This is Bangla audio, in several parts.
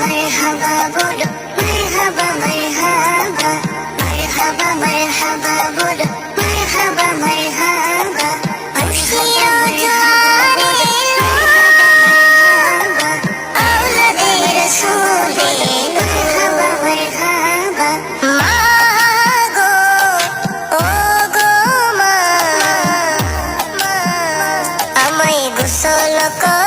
merhaba bolo merhaba merhaba merhaba merhaba bolo merhaba merhaba başlıyor Solo con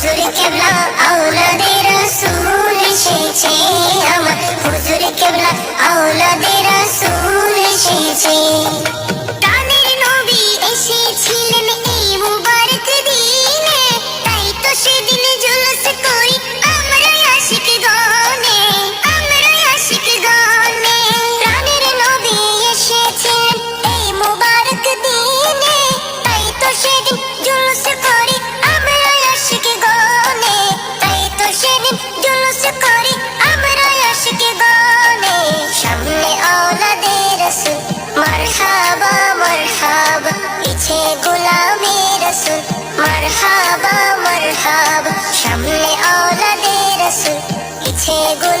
হুজুর কেবলা আওলাদের রসুল এসেছে আমার। मरहबा मरहबा पीछे गुलामी रसूल मरहबा मरहबा सामने औलादे रसूल पीछे गुलाम